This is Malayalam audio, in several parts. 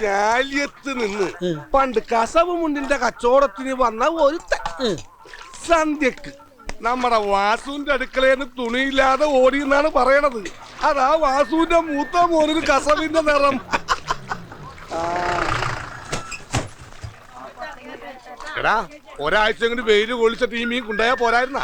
ചാലിയത്ത് നിന്ന് പണ്ട് കസവ് മുണ്ടിന്റെ കച്ചവടത്തിന് വന്ന ഒരു സന്ധ്യക്ക് നമ്മുടെ വാസുവിന്റെ അടുക്കളയിൽ നിന്ന് തുണിയില്ലാതെ ഓടി എന്നാണ് പറയണത്. അതാ വാസുവിന്റെ മൂത്ത മോനിന് കസവിന്റെ നിറം. എടാ ഒരാഴ്ച ഇങ്ങനെ വെയിൽ കൊള്ളിച്ചിട്ട് ഈ മീൻ കൊണ്ടുപോയാ പോരായിരുന്ന?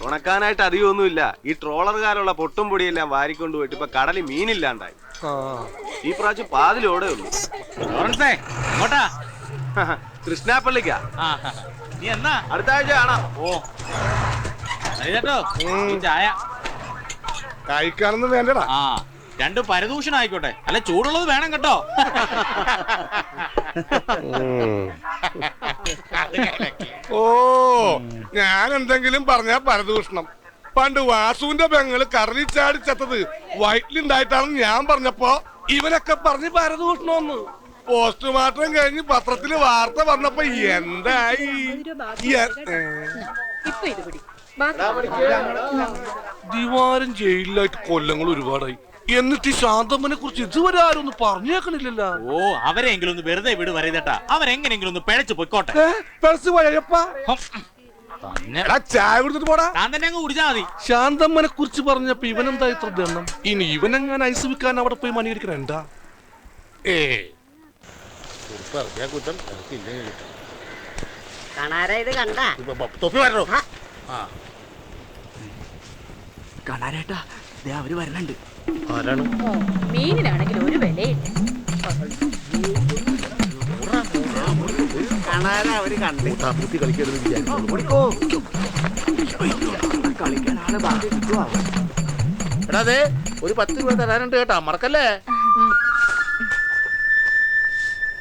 ഉണക്കാനായിട്ട് അധികമൊന്നുമില്ല. ഈ ട്രോളറുകാരുള്ള പൊട്ടും പൊടിയെല്ലാം വാരിക്കൊണ്ട് പോയിട്ട് ഇപ്പൊ കടലിൽ മീനില്ലാണ്ടായി. ഈ പ്രാവശ്യം പാതിലോടെ ഉള്ളൂ. ലോറൻസേ കൃഷ്ണാപ്പള്ളിക്കാ. നീ എന്നാ? അടുത്ത ആഴ്ച കാണാം. ഓ. കേട്ടോ ചായ. കഴിക്കാനൊന്നും വേണ്ടടാ. ആ രണ്ട് പരദൂഷണം ആയിക്കോട്ടെ അല്ല ചൂടുള്ളത് വേണം കേട്ടോ. ഓ. ഞാൻ എന്തെങ്കിലും പറഞ്ഞാ പരദൂഷണം. പണ്ട് വാസുവിന്റെ പെങ്ങൾ കറലി ചാടി ചത്തത് വയറ്റിലുണ്ടായിട്ടാണെന്ന് ഞാൻ പറഞ്ഞപ്പോ ഇവനൊക്കെ പറഞ്ഞ് പരദൂഷണമെന്ന് പോസ്റ്റ്മോർട്ടം കഴിഞ്ഞ് പത്രത്തിൽ വാർത്ത വന്നപ്പോ എന്തായി? ദിവാരം ജയിലിലായിട്ട് കൊല്ലങ്ങൾ ഒരുപാടായി. എന്നിട്ട് ഈ ശാന്തമ്മനെ കുറിച്ച് ഇതുവരെ ആരും ഒന്ന് പറഞ്ഞേക്കണില്ലല്ലോ. ഓ അവരെങ്കിലും ഒന്ന് വെറുതെ വിട് പറയുന്നേട്ടാ അവരെങ്ങനെങ്കിലും ഒന്ന് പിഴച്ചു പൊയ്ക്കോട്ടെ. പിഴച്ചു പോയപ്പാ. തന്നെ. എടാ ചായ കൊടുത്തിട്ട് പോടാ. താൻ തന്നെ അങ്ങ് കുടിച്ചാ മതി. ശാന്തമ്മനെ കുറിച്ച് പറഞ്ഞപ്പോ ഇവനെന്താ ഇത്ര ദണ്ണം? ഇനി ഇവനെങ്ങാൻ ഐസ് വിൽക്കാൻ അവിടെ പോയി മണിയിരിക്കണം എന്താ? ഏ. കാണാരാ ഇത് കണ്ട? തൊപ്പി വരണോ കാണാനേട്ടാ ദേ അവർ വരണുണ്ട്. മീനിനാണെങ്കിൽ ഒരു വിലയില്ല. കാണാനാ അവർ കണ്ട്. കളിക്കാൻ ആൾ ബാക്കി കിട്ടുവാ എടാ അതെ ഒരു പത്ത് രൂപ തരാനുണ്ട് കേട്ടാ. മറക്കല്ലേ?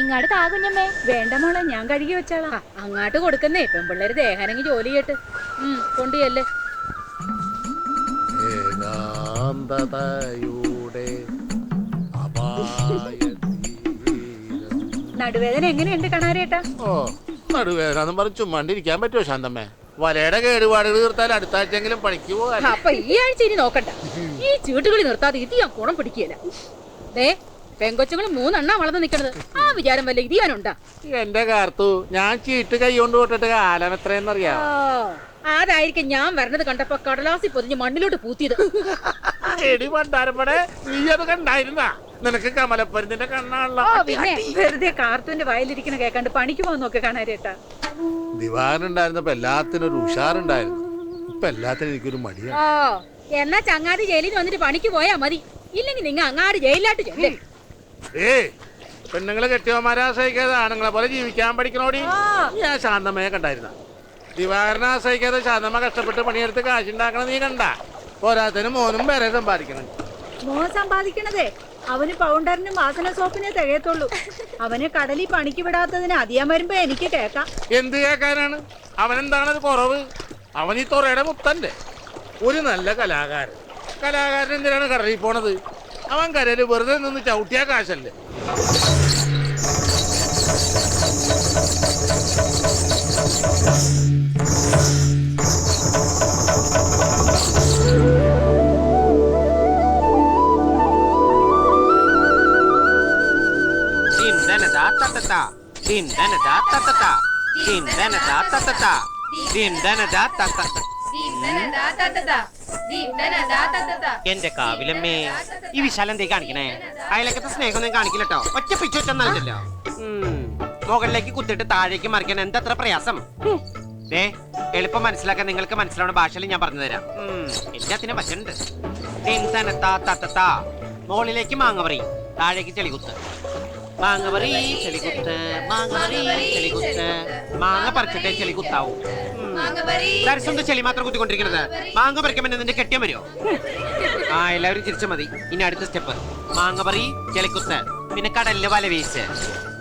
ഇങ്ങാട് താ കുഞ്ഞമ്മേ. വേണ്ട മോളെ ഞാൻ കഴുകി വെച്ചാളാ. അങ്ങോട്ട് കൊടുക്കുന്നേ. പെൺപിള്ളേര് ദേഹാനെങ്കിൽ ജോലി കേട്ട് ഉം കൊണ്ടുപോയല്ലേ ഏകാന്തതയുടെ. നടുവേദന എങ്ങനെയുണ്ട് കണാരേട്ട? ഓ നടുവേദന പറഞ്ഞു ചുമ്മാണ്ടിരിക്കാൻ പറ്റുമോ ശാന്തമ്മേ? വലയുടെ കേടുപാടുകൾ തീർത്താൽ അടുത്ത ആഴ്ചയെങ്കിലും പണിക്ക് പോകാൻ അപ്പൊ ഈ ആഴ്ച ഇനി നോക്കണ്ട. ഈ ചീട്ടുകളി നിർത്താതെ ഇത് ഞാൻ കുണം പിടിക്കുകയില്ല. ദേ പെങ്കൊച്ചുങ്ങൾ മൂന്നെണ്ണ വളർന്ന് നിക്കണത് ആ വിചാരം വല്ല ഇത് ഞാനുണ്ടാ എന്റെ കാർത്തു ഞാൻ ചീട്ട് കൈ കൊണ്ട് പോട്ടിട്ട് കാലം എത്രയെന്നറിയാം ആ, അതായിരിക്കും ഞാൻ വരണത് കണ്ടപ്പോ കടലാസി പൊതിഞ്ഞ് മണ്ണിലോട്ട് പൂത്തിയത്. എടി പണ്ടാരപ്പടെ നീ അത് കണ്ടായിരുന്ന? നിനക്ക് കമലപ്പരുന്നിന്റെ കണ്ണാണല്ലോ. വെറുതെ കാർത്തുവിന്റെ വയലിരിക്കണ കേക്കാണ്ട് പണിക്ക് പോകാൻ നോക്കി കാണാരേട്ടാ. ദിവാനുണ്ടായിരുന്നപ്പോ എല്ലാത്തിനും ഒരു ഉഷാറുണ്ടായിരുന്നു. ഇപ്പൊ എല്ലാത്തിനും എനിക്കൊരു മടിയാ. ഓ എന്നാ ചങ്ങാതി ജയിലിൽ വന്നിട്ട് പണിക്ക് പോയാ മതി. ഇല്ലെങ്കിൽ നിങ്ങ അങ്ങാട് ജയിലിലാട്ട് ചെല്ലേ. ഏ പെണ്ണുങ്ങളെ കെട്ടിയവന്മാരെ ആശ്രയിക്കാതെ ആണുങ്ങളെ പോലെ ജീവിക്കാൻ പഠിക്കണോടി? ഞാൻ ശാന്തമ്മയെ കണ്ടായിരുന്ന. ദിവാകരനെ ആശ്രയിക്കാതെ ശാന്തമ്മ കഷ്ടപ്പെട്ട് പണിയെടുത്ത് കാശുണ്ടാക്കണം നീ കണ്ട? പോരാത്തതിന് മോനും വേറെ സമ്പാദിക്കണം. മോൻ സമ്പാദിക്കണതേ? അവന് പൗണ്ടറിന് വാസന സോപ്പിനെ തികയത്തുള്ളൂ. അവന് കടലിൽ പണിക്ക് വിടാത്തതിന് അധികം വരുമ്പോ എനിക്ക് കേക്കാം എന്ത് കേക്കാനാണ് അവനെന്താണത് കുറവ്? അവൻ ഈ തൊറയുടെ മുത്തല്ലേ? ഒരു നല്ല കലാകാരൻ. കലാകാരൻ എന്തിനാണ് കടലിൽ പോണത്? അവൻ കരയിൽ വെറുതെ നിന്ന് ചവിട്ടിയ കാശല്ലേ? എന്റെ കാവിലമ്മേ ഈ വിശാലം എന്തേ കാണിക്കണേ? അയലക്കത്തെ സ്നേഹമൊന്നും കാണിക്കില്ലട്ടോ. ഒറ്റ പിച്ചു വെച്ചൊന്നല്ലോ മുകളിലേക്ക് കുത്തിട്ട് താഴേക്ക് മറിക്കാൻ എന്തത്ര പ്രയാസം? ദേ എളുപ്പം മനസ്സിലാക്കാൻ നിങ്ങൾക്ക് മനസ്സിലാവുന്ന ഭാഷയിൽ ഞാൻ പറഞ്ഞു തരാം. എല്ലാത്തിനും പറ്റുന്നുണ്ട് മുകളിലേക്ക് മാങ്ങ താഴേക്ക് ചെളികുത്ത് മാങ്ങ പറി ചെളികുത്ത് മാങ്ങ പറി ചെളികുത്ത്. മാങ്ങ പറിച്ചിട്ടേ ചെളികുത്താവൂ. ദർശനം ചെളി മാത്രം കുത്തിക്കൊണ്ടിരിക്കുന്നത് മാങ്ങ പറിക്കുമ്പോൾ നിന്റെ കെട്ടിയം വരുമോ ആ എല്ലാവരും തിരിച്ചു മതി. ഇനി അടുത്ത സ്റ്റെപ്പ്. മാങ്ങ പറി ചെളിക്കുത്ത് പിന്നെ കടലിൽ വല വീശ്.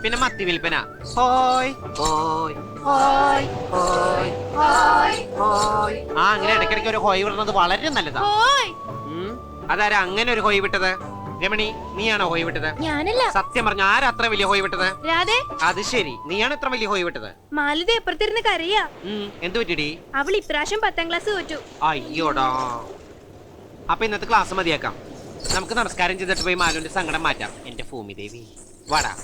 പിന്നെ മത്തി വിൽപ്പന. ഹോയ് ഹോയ് ഹോയ് ഹോയ് ഹോയ് ഹോയ്. ആ അങ്ങനെ ഇടയ്ക്കിടയ്ക്ക് ഒരു ഹോയ് വിടുന്നത് വളരെ നല്ലതാ. ഉം. അതാരാ അങ്ങനെ ഒരു ഹോയ് വിട്ടത്? രമണി നീയാണോ ഹോയ് വിട്ടത്? ഞാനല്ല. സത്യം പറഞ്ഞ ആരാ അത്ര വലിയ ഹോയ് വിട്ടത്? രാധേ. അത് ശരി. നീയാണ് ഇത്ര വലിയ ഹോയ് വിട്ടത്? മാലിത എപ്പുറത്തിരുന്ന് കരയാ. എന്തു എന്ത് പറ്റിടി? അവൾ ഇപ്രാവശ്യം പത്താം ക്ലാസ് തോറ്റു. അയ്യോടാ. അപ്പൊ ഇന്നത്തെ ക്ലാസ് മതിയാക്കാം. നമുക്ക് നമസ്കാരം ചെയ്തിട്ട് പോയി മാലുവിന്റെ സങ്കടം മാറ്റാം. എന്റെ ഭൂമി ദേവി. വാടാ.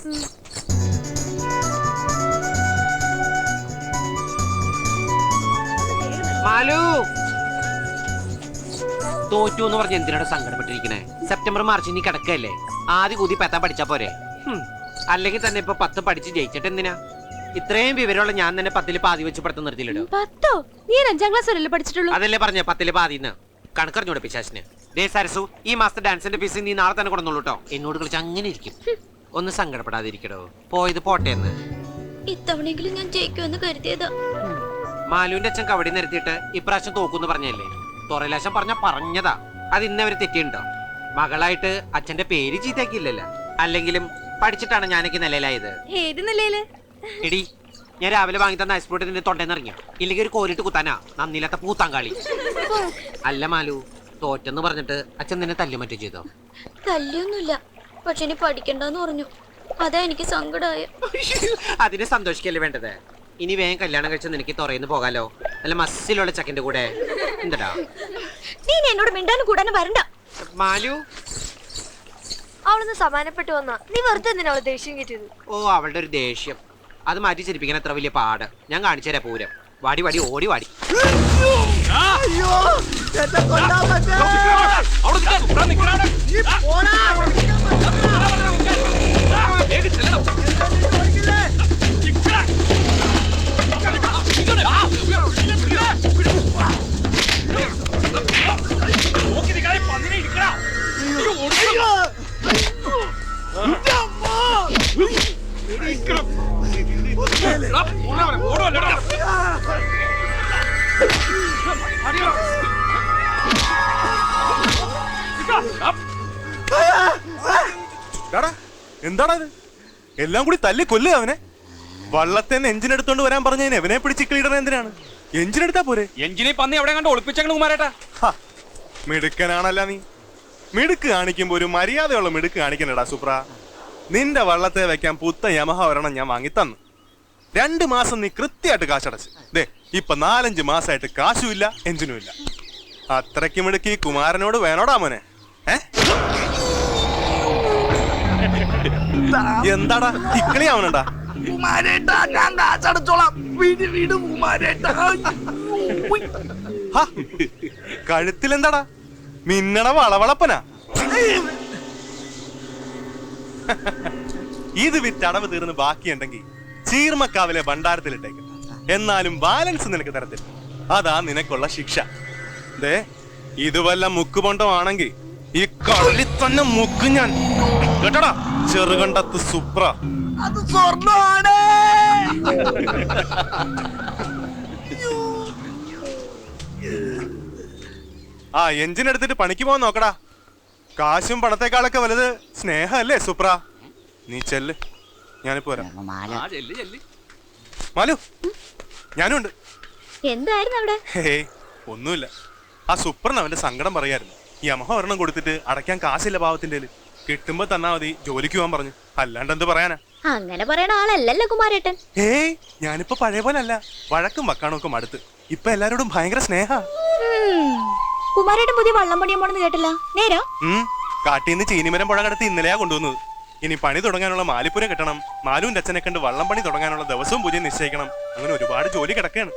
മാലു! തോറ്റു എന്ന് പറഞ്ഞ് എന്തിനാണ് സങ്കടപ്പെട്ടിരിക്കണേ? സെപ്റ്റംബർ മാർച്ച് നീ കിടക്കല്ലേ ആദ്യ കൂതി പെത്താൻ പഠിച്ചാ പോരെ. അല്ലെങ്കിൽ തന്നെ ഇപ്പൊ പത്ത് പഠിച്ച് ജയിച്ചിട്ട് എന്തിനാ? ഇത്രയും വിവരമുള്ള ഞാൻ തന്നെ പത്തിൽ പാതി വെച്ച് പഠിത്തം നിർത്തിയില്ലോ പത്തോ? നീ അഞ്ചാം ക്ലാസ് വരെയല്ലേ പഠിച്ചിട്ടുള്ളൂ? അതല്ലേ പറഞ്ഞ പത്തിൽ പാതിന്ന്. കണക്കറിഞ്ഞൂടെ പിശാസിന് ദേ സരസു ഈ മാസത്തെ ഡാൻസിന്റെ ഫീസ് നീ നാളെ തന്നെ കൊടുന്നുള്ളൂ കേട്ടോ എന്നോട് കളിച്ച് അങ്ങനെ ഇരിക്കും. ഒന്ന് സങ്കടപ്പെടാതിരിക്കടോ. പോയത് പോട്ടെ എന്ന്. ഇത്തവണയെങ്കിലും ഞാൻ ജയിക്കുമെന്ന് കരുതിയതാ. മാലുവിന്റെ അച്ഛൻ കവടി നിരത്തിയിട്ട് ഇപ്രാവശ്യം തോക്കൂന്ന് പറഞ്ഞല്ലേ? തുറലാശം പറഞ്ഞ പറഞ്ഞതാ. അത് ഇന്നവർ തെറ്റിയുണ്ടോ? മകളായിട്ട് അച്ഛന്റെ പേര് ചീത്തയാക്കിയില്ലല്ലോ. അല്ലെങ്കിലും പഠിച്ചിട്ടാണ് ഞാനൊക്കെ നിലയിലായത്. ഏത് നിലയിൽ? എടി ഞാൻ രാവിലെ വാങ്ങി തന്ന ഐസ്പ്രോട്ട് നിന്റെ തൊണ്ടേന്ന് ഇറങ്ങിയ? ഇല്ലെങ്കിൽ ഒരു കോരിട്ട് കുത്താനാ? നന്ദിയില്ലാത്ത പൂത്താങ്കാളി അല്ല മാലു തോറ്റെന്ന് പറഞ്ഞിട്ട് അച്ഛൻ നിന്നെ തല്ലു മറ്റു ചെയ്തോ? തല്ലൊന്നുമില്ല പക്ഷെ ഇനി പഠിക്കണ്ടെന്ന് പറഞ്ഞു. അതാ എനിക്ക് സങ്കടമായ അതിനെ സന്തോഷിക്കല്ലേ വേണ്ടത്? ഇനി വേഗം കല്യാണം കഴിച്ച നിനക്ക് തുറയുന്നു പോകാലോ. നല്ല മസ്സിലുള്ള ചക്കന്റെ കൂടെ. എന്താ നീ ഇനി എന്നോട് മിണ്ടാനും കൂടാനും വരണ്ട. മാലു? അവളൊന്ന് സമാനപ്പെട്ടു വന്നാ. നീ വെറുതെ എന്തിനാ അവളെ ദേഷ്യം കിട്ടിയത്? ഓ അവളുടെ ഒരു ദേഷ്യം. അത് മാറ്റി ചിരിപ്പിക്കാൻ അത്ര വലിയ പാട്. ഞാൻ കാണിച്ചു തരാം പൂരം. വാടി വാടി ഓടി വാടി. എന്താടാ ഇത്? എല്ലാം കൂടി തല്ലി കൊല്ലുക അവനെ. വള്ളത്തെ എഞ്ചിൻ എടുത്തോണ്ട് വരാൻ പറഞ്ഞതിന് എവനെ പിടിച്ച് കിളിയിടണ എന്തിനാണ്? എഞ്ചിൻ എടുത്താ പോരെ? എഞ്ചിനെ പന്നി എവിടെ കണ്ട് ഒളിപ്പിച്ചു കുമാരേട്ടാ? മിടുക്കനാണല്ല നീ. മിടുക്ക് കാണിക്കുമ്പോ ഒരു മര്യാദയുള്ള മിടുക്ക് കാണിക്കണടാ സുപ്ര. നിന്റെ വള്ളത്തെ വെക്കാൻ പുത്ത യമഹ ഒരെണ്ണം ഞാൻ വാങ്ങി തന്നു രണ്ട് മാസം നീ കൃത്യമായിട്ട് കാശടച്ച്. ദേ ഇപ്പൊ നാലഞ്ച് മാസമായിട്ട് കാശുമില്ല എഞ്ചിനും ഇല്ല. അത്രയ്ക്ക് മിടുക്കി കുമാരനോട് വേണോടാ മോനെ? ഏ? എന്താടാ? ഇക്കിളിയാവണണ്ടാ? കുമാരേട്ടാ ഞാൻ കാശടച്ചോളാം വീട് വീട് കുമാരേട്ടാ. കഴുത്തിലെന്താടാ? മിന്നട വളവളപ്പനാ. ഇത് വിറ്റ് അടവ് തീർന്ന് ബാക്കിയുണ്ടെങ്കിൽ ചീർമക്കാവിലെ ഭണ്ഡാരത്തിലിട്ടേക്ക്. എന്നാലും ബാലൻസ് നിനക്ക് തരത്തില്ല. അതാ നിനക്കുള്ള ശിക്ഷ. ദേ ഇത് വല്ല മുക്കുപൊണ്ടമാണെങ്കിൽ ഈ കടലിൽ തന്നെ മുക്കും ഞാൻ കേട്ടടാ? ചെറുകണ്ടത്ത് സുപ്ര. അത് സ്വർണമാണ്. ആ എഞ്ചിൻ എടുത്തിട്ട് പണിക്ക് പോകാൻ നോക്കടാ. കാശും പണത്തെക്കാളൊക്കെ വലുത് സ്നേഹമല്ലേ സുപ്ര? നീ ചെല്ല്. ഞാനിപ്പോ വരാം. മാലു. ഞാനും ഉണ്ട് എന്തായിരുന്നു അവിടെ? ഹേ ഒന്നുമില്ല. ആ സുപ്രൻ അവന്റെ സങ്കടം പറയായിരുന്നു. ഈ അമഹ ഒരെണ്ണം കൊടുത്തിട്ട് അടയ്ക്കാൻ കാശില്ല പാവത്തിന്റെ. കിട്ടുമ്പോ തന്നാ മതി. ജോലിക്ക് പോകാൻ പറഞ്ഞു. അല്ലാണ്ട് എന്ത് പറയാനാ? അങ്ങനെ പറയണ ആളല്ലല്ലോ കുമാരേട്ടൻ. ഏയ് ഞാനിപ്പോ പഴയ പോലെ അല്ല വഴക്കും വക്കാണും ഒക്കെ മടുത്ത്. ഇപ്പൊ എല്ലാരോടും ഭയങ്കര സ്നേഹ. കുമാരേട്ടൻ പുതിയ വള്ളം പണിയാൻ പോണെന്ന് കേട്ടില്ല. നേരാ? കാട്ടിന്ന് ചീനിമരം പുഴ കടത്തി ഇന്നലെയാ കൊണ്ടുവന്നത്. ഇനി പണി തുടങ്ങാനുള്ള മാലിപ്പുരം കിട്ടണം. മാലുവിന്റെ അച്ഛനെ കണ്ട് വള്ളം പണി തുടങ്ങാനുള്ള ദിവസവും പൂജ നിശ്ചയിക്കണം. അങ്ങനെ ഒരുപാട് ജോലി കിടക്കുകയാണ്.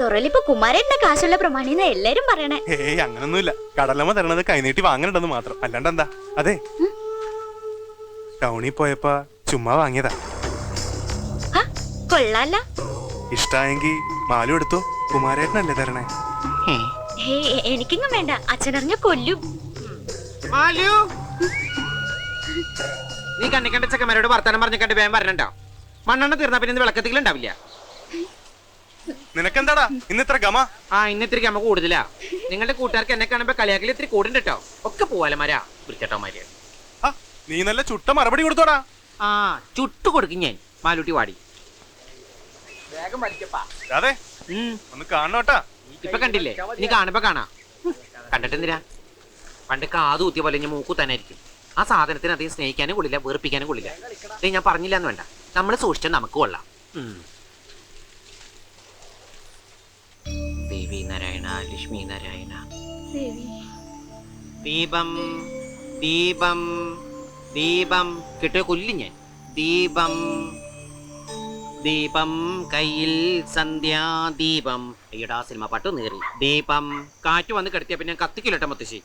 തുറലിപ്പോ കുമാരേട്ടന്റെ കാശുള്ള പ്രമാണിന്ന് എല്ലാരും പറയണേ. ഏയ് അങ്ങനൊന്നുമില്ല. കടലമ്മ തരണത് കൈനീട്ടി വാങ്ങണ്ടെന്ന് മാത്രം. അല്ലാണ്ട് എന്താ അതെ ടൗണിൽ പോയപ്പോ ചുമ്മാ വാങ്ങിയതാ. ഹ, കൊള്ളാല്ല. ഇഷ്ടായെങ്കി മാലു എടുത്തു? കുമാരേട്ടനല്ലേ തരണേ? ഹേ. എനിക്കിങ്ങും വേണ്ട. അച്ഛനറിഞ്ഞ കൊല്ലും. മാലു! നീ കണ്ണിക്കണ്ട കണ്ട ചെക്കന്മാരോട് വർത്താനം പറഞ്ഞ് കണ്ട് വേഗം വരണുണ്ടോ? മണ്ണെണ്ണ തീർന്നാ പിന്നെ വിളക്കത്തിൽ വിളക്കത്തിലുണ്ടാവില്ല നിനക്കെന്താടാ? ഇന്ന് ഇത്ര ഗമ? ആ ഇന്ന് ഇത്തിരി ഗമ കൂടുതലാ. നിങ്ങളുടെ കൂട്ടുകാർക്ക് എന്നെ കാണുമ്പോ കളിയാക്കൽ ഇത്തിരി കൂടുണ്ട് കേട്ടോ ഒക്കെ പോവാലമാരാ ആ, നീ നല്ല ചുട്ട മറുപടി കൊടുത്തോടാ. ആ ചുട്ടു കൊടുക്കും ഞാൻ മാലൂട്ടി വാടി. അതെ ഉം, ഒന്ന് കാണണോട്ടാ? ഇപ്പൊ കണ്ടില്ലേ? നീ കാണുമ്പോ കാണാ. കണ്ടിട്ടെന്തിനാ പണ്ട് കാത് കുത്തിയ പോലെ ഞാൻ മൂക്കു തന്നെ ആയിരിക്കും ആ സാധനത്തിന് അധികം സ്നേഹിക്കാനും കൊള്ളില്ല വേർപ്പിക്കാനും കൊള്ളില്ല. ഞാൻ പറഞ്ഞില്ല എന്ന് വേണ്ട. നമ്മൾ സൂക്ഷിച്ചാൽ നമുക്ക് കൊള്ളാം. ദേവി നാരായണ ലക്ഷ്മി നാരായണ. ദീപം ദീപം ദീപം. കിട്ടിയ കൊല്ലി ഞാൻ. ദീപം ദീപം കയ്യിൽ സന്ധ്യാദീപം അയ്യടാ സിനിമ പാട്ട് നേറി ദീപം. കാറ്റ് വന്ന് കിടത്തിയ പിന്നെ കത്തിക്കില്ലട്ടെ മുത്തശ്ശി.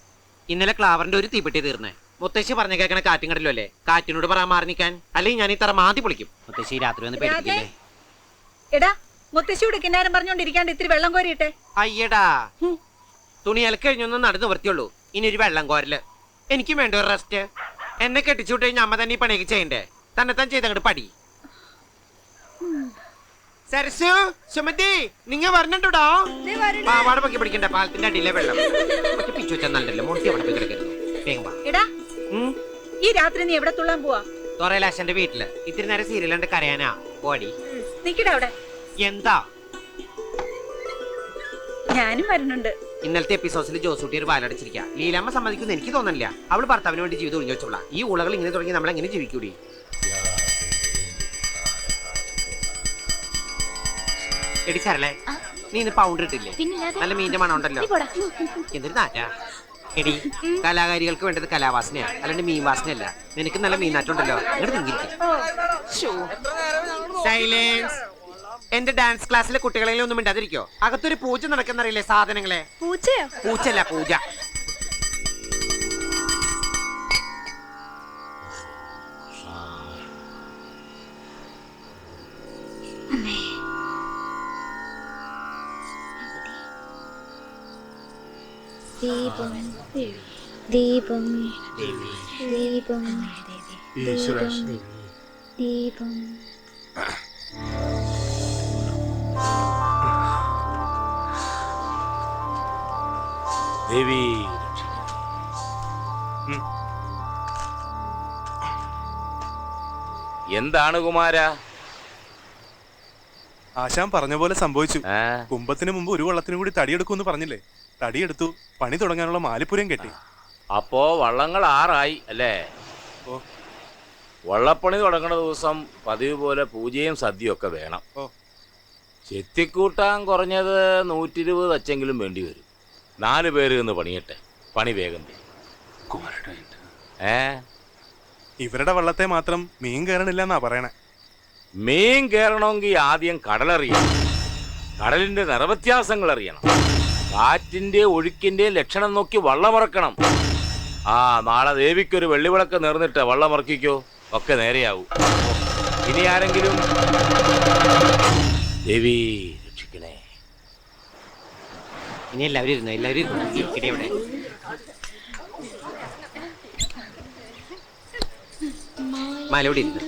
ഇന്നലെ ക്ലാവറിന്റെ ഒരു തീപ്പെട്ടി തീർന്നേ. മുത്തശ്ശി പറഞ്ഞ കേൾക്കണ കാറ്റും കടലും അല്ലേ? കാറ്റിനോട് പറയാൻ മാറി നിൽക്കാൻ. അല്ലെങ്കിൽ ഞാൻ ഈ തറ മാതി പൊളിക്കും. മുത്തശ്ശി രാത്രി വന്ന് പേടിക്കില്ലേ എടാ മുത്തശ്ശിയോട് കിന്നാരം പറഞ്ഞോണ്ടിരിക്കാണ്ട് ഇത്തിരി വെള്ളം കോരിയിട്ടെ. അയ്യടാ. തുണി അലക്കഴിഞ്ഞൊന്നും നടന്നു വൃത്തിയുള്ളൂ. ഇനി ഒരു വെള്ളം കോരൽ. എനിക്കും വേണ്ട ഒരു റെസ്റ്റ് എന്നെ കെട്ടിച്ചുവിട്ട് കഴിഞ്ഞാൽ അമ്മ തന്നെ ഈ പണിയൊക്കെ ചെയ്യണ്ടേ? തന്നെ തന്നെ ചെയ്തങ്ങോട്ട് പടി. സരസു സുമതി നിങ്ങ പറഞ്ഞിട്ടുണ്ടോ പാവാട പൊക്കി പിടിക്കണ്ട പാലത്തിന്റെ അടിയിലെ വെള്ളം. പിച്ചു വെച്ചാൽ നല്ലല്ലോ മുട്ടി അവിടെ പോയി കിടക്കരുത്. വേഗം വാ. എടാ ഉം. ഈ രാത്രി നീ എവിടെ തുള്ളാൻ പോവാ? തൊറയിലാശന്റെ വീട്ടിൽ. ഇത്തിരി നേരം സീരിയൽ കണ്ട് കരയാനാ. പോടി. നിക്കടാ അവിടെ. എന്താ? ഞാനും വരുന്നുണ്ട്. ഇന്നലത്തെ എപ്പിസോഡ്സിൽ ജോസൂട്ടി ഒരു വാലടിച്ചിരിക്കുക ലീലാമ്മ സമ്മതിക്കുന്നു എനിക്ക് തോന്നുന്നില്ല അവൾ ഭർത്താവിന് വേണ്ടി ജീവിതം ഒഴിഞ്ഞു വെച്ചോളാം ഈ ഉളകൾ ഇങ്ങനെ തുടങ്ങി നമ്മൾ എങ്ങനെ ജീവിക്കൂടി? എടി സരളെ നീ ഇന്ന് പൗണ്ടർ ഇട്ടില്ലേ? നല്ല മീന്റെ മണം ഉണ്ടല്ലോ. എന്തൊരു നാറ്റാ. എടി കലാകാരികൾക്ക് വേണ്ടത് കലാവാസനയാണ് അല്ലാണ്ട് മീൻ വാസനയല്ല. നിനക്ക് നല്ല മീനാറ്റുണ്ടല്ലോ ഇങ്ങോട്ട് തിങ്ങിരിക്കും സൈലൻസ് എന്റെ ഡാൻസ് ക്ലാസ്സിലെ കുട്ടികളെങ്കിലും ഒന്നും മിണ്ടാതിരിക്കോ? അകത്തൊരു പൂജ നടക്കുന്നറിയില്ലേ സാധനങ്ങളെ? പൂച്ചയോ പൂച്ചല്ല പൂജ. ദീപം ദീപം ദീപം ദീപം. ദേവി. എന്താണ് കുമാര? ആശാൻ പറഞ്ഞ പോലെ സംഭവിച്ചു. കുംഭത്തിന് മുമ്പ് ഒരു വള്ളത്തിനും കൂടി തടിയെടുക്കുമെന്ന് പറഞ്ഞില്ലേ? തടിയെടുത്തു. പണി തുടങ്ങാനുള്ള മാലിപ്പുരം കെട്ടി. അപ്പോ വള്ളങ്ങൾ ആറായി അല്ലേ. വള്ളപ്പണി തുടങ്ങുന്ന ദിവസം പതിവ് പോലെ പൂജയും സദ്യയും ഒക്കെ വേണം. ചെത്തിക്കൂട്ടാൻ കുറഞ്ഞത് നൂറ്റി ഇരുപത് വച്ചെങ്കിലും വേണ്ടി വരും. നാല് പേര് ഇന്ന് പണിയട്ടെ. പണി വേഗം തീരും. ഏ? ഇവരുടെ വള്ളത്തെ മാത്രം മീൻ കയറണില്ലെന്നാ പറയണേ. മീൻ കയറണമെങ്കിൽ ആദ്യം കടലറിയണം. കടലിന്റെ നിറവ്യത്യാസങ്ങൾ അറിയണം. കാറ്റിന്റെ ഒഴുക്കിന്റെ ലക്ഷണം നോക്കി വള്ളമറക്കണം ആ നാളെ ദേവിക്കൊരു വെള്ളിവിളക്ക് നേർന്നിട്ട് വള്ളമറക്കിക്കോ ഒക്കെ നേരെയാവും. ഇനി ആരെങ്കിലും? ദേവി. ഇനി എല്ലാവരും ഇരുന്നു? എല്ലാവരും ഇരുന്നു? ഇരിക്കട്ടെ ഇവിടെ. മാലോടി ഇരുന്നു?